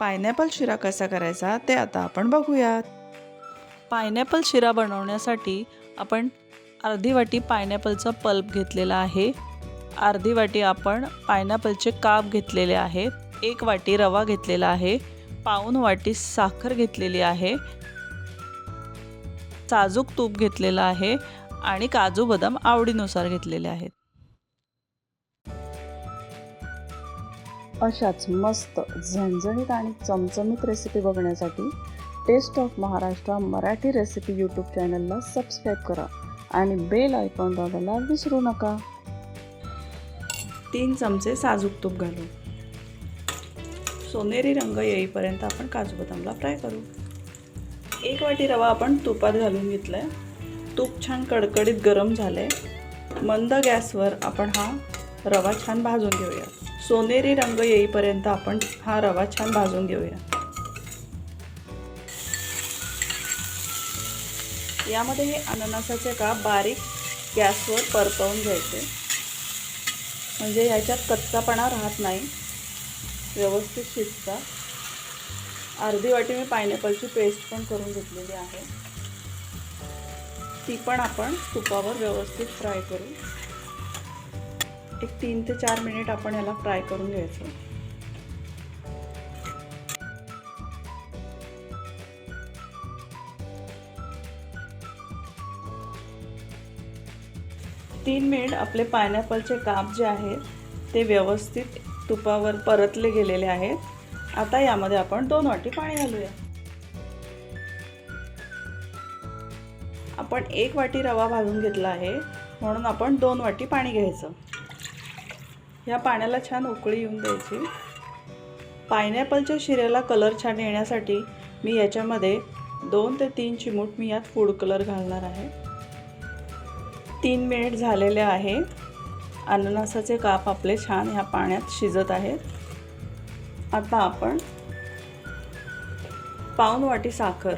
Pineapple शिरा कसा करायचा ते आता आपण बघूयात. पायनॅपल शिरा बनवण्यासाठी आपण अर्धी वाटी पायनॅपलचा पल्प घेतलेला आहे. अर्धी वाटी आपण पायनॅपलचे काप घेतलेले आहेत एक वाटी रवा घेतलेला आहे. पाऊन वाटी साखर घेतलेली आहे. साजूक तूप घेतलेलं आहे आणि काजू बदाम आवडीनुसार घेतलेले आहेत. अशाच मस्त झणझणीत आणि चमचमीत रेसिपी बघण्यासाठी taste of Maharashtra Marathi recipe YouTube चॅनलला सबस्क्राईब करा आणि बेल आयकॉन दाबायला विसरू नका. तीन चमचे साजूक तूप घालू सोनेरी रंग येईपर्यंत आपण काजू बदामला फ्राय करू. एक वाटी रवा आपण तुपात घालून घेतला आहे तूप छान कडकडीत गरम झालं आहे मंद गॅसवर आपण हा रवा छान भाजून घेऊया सोनेरी रंग येईपर्यंत आपण हा रवा छान भाजून घेऊया. यामध्ये हे अननसाचे काप बारीक गॅसवर परतवून घ्यायचे. म्हणजे ह्याच्यात कच्चापणा राहत नाही. व्यवस्थित शिजतात अर्धी वाटी मी पायनॅपलची पेस्ट पण करून घेतलेली आहे. ती पण आपण तुपावर व्यवस्थित फ्राय करू. एक तीन ते चार मिनिट आपण याला फ्राय करून घ्यायचं. तीन मिनिट आपले पायनॅपलचे काप जे आहेत ते व्यवस्थित तुपावर परतले गेलेले आहेत. आता यामध्ये आपण दोन वाटी पाणी घालूया. आपण एक वाटी रवा भाजून घेतला आहे म्हणून आपण दोन वाटी पाणी घ्यायचं. ह्या पाण्याला छान उकळी येऊन द्यायची. पायनॅपलच्या शिऱ्याला कलर छान येण्यासाठी मी याच्यामध्ये दोन ते तीन चिमूट मी यात फूड कलर घालणार आहे. तीन मिनिट झालेले आहे. अननसाचे काप आपले छान ह्या पाण्यात शिजत आहेत. आता आपण पाऊन वाटी साखर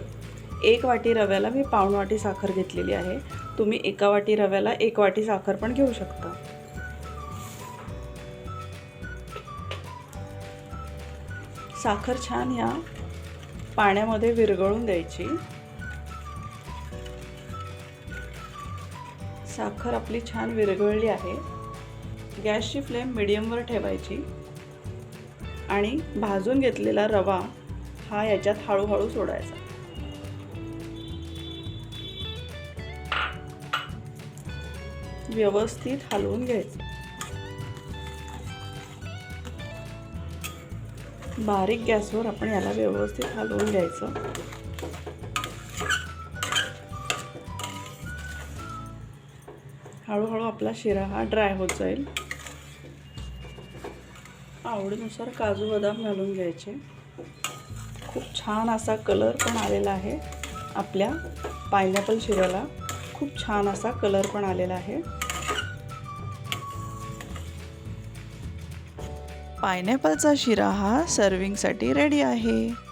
एक वाटी रव्याला मी पाऊण वाटी साखर घेतलेली आहे. तुम्ही एका वाटी रव्याला एक वाटी साखर पण घेऊ शकता. साखर छान ह्या पाण्यामध्ये विरघळून द्यायची. साखर आपली छान विरघळली आहे. गॅसची फ्लेम मिडियमवर ठेवायची. आणि भाजून घेतलेला रवा हा याच्यात हळूहळू सोडायचा. व्यवस्थित हलवून घ्यायचं. बारीक गॅसवर आपण याला व्यवस्थित हलवून घ्यायचं. हळूहळू आपला शिरा हा ड्राय होत जाईल. आवडीनुसार काजू बदाम घालून घ्यायचे. खूप छान असा कलर पण आलेला आहे आपल्या पायनॅपल शिऱ्याला. खूप छान असा कलर पण आलेला आहे. पायनॅपलचा शिरा हा सर्विंगसाठी रेडी आहे.